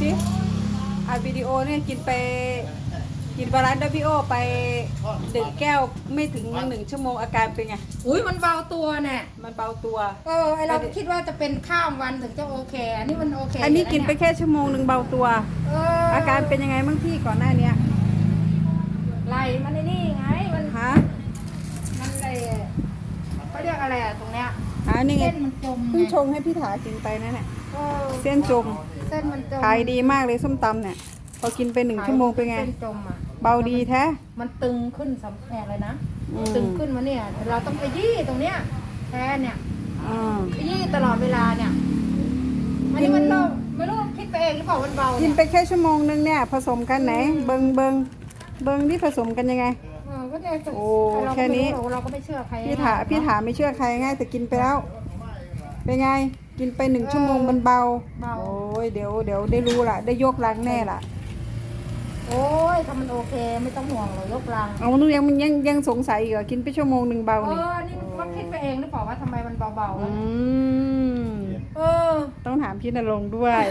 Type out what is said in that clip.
สิอัดวิดีโอเนี่ยกินไปกินบาลานซ์ด้วยพี่โอไปหนึ่งแก้วไม่ถึงหนึ่งชั่วโมงอาการเป็นไง อุ้ยมันเบาตัวเนี่ยมันเบาตัว เออไอเราคิดว่าจะเป็นข้ามวันถึงจะโอเค อันนี้มันโอเคอันนี้กินไปยู่ะเยแค่ชั่วโมงหนึ่งเบาตัวเอออาการเป็นยังไงบ้างพี่ก่อนหน้าเนี้ยไหลมันไอ้นี่ไงมันฮะมันเลยเขาเรียกอะไรอะตรงเนี้ยอ่านี่ไงเส้นมันจมไงเพิ่งชงให้พี่ถากินไปนั่นแหละเออเส้นจม เส้นมันจมขายดีมากเลยส้มตำเนี่ย พอกินไปหนึ่งชั่วโมงเป็นไงเส้นจมอะเบาดีแท้ มันตึงขึ้นสำแพงเลยนะอืม ตึงขึ้นมาเนี่ย เราต้องไปยี่ตรงเนี้ยแทนเนี่ยอืมไปยี่ตลอดเวลาเนี่ยอันนี้มันเราไม่รู้คิดไปเองหรือเปล่ามันเบากิเนี่นยไปแค่ชั่วโมงนึงเนี่ย ผสมกันไหน เบิงเบิงเบิงที่ผสมกันยังไง เออก็เนี่ยโอ้เราก็แค่นี้ไม่รู้เราก็ไม่เชื่อใครพี่ถาพี่ถาไม่เชื่อใครง่ายแต่กินไปแล้ว เป็นไง กินไปหนึ่งชั่วโมงมันเบา เบา โอ้ยเดี๋ยวเดี๋ยวได้รู้ละได้ยกลังแน่ละโอ้ยถ้ามันโอเคไม่ต้องห่วงเลยยกลังเอาหนูยังยังยังสงสัยอยู่เหรอกินไปชั่วโมงหนึ่งเบาเอนี่ออันนี้มันคิดไปเองหรือเปล่าว่าทำไมมันเบาๆอืวะมเออ ต้องถามพี่นรงค์ด้วย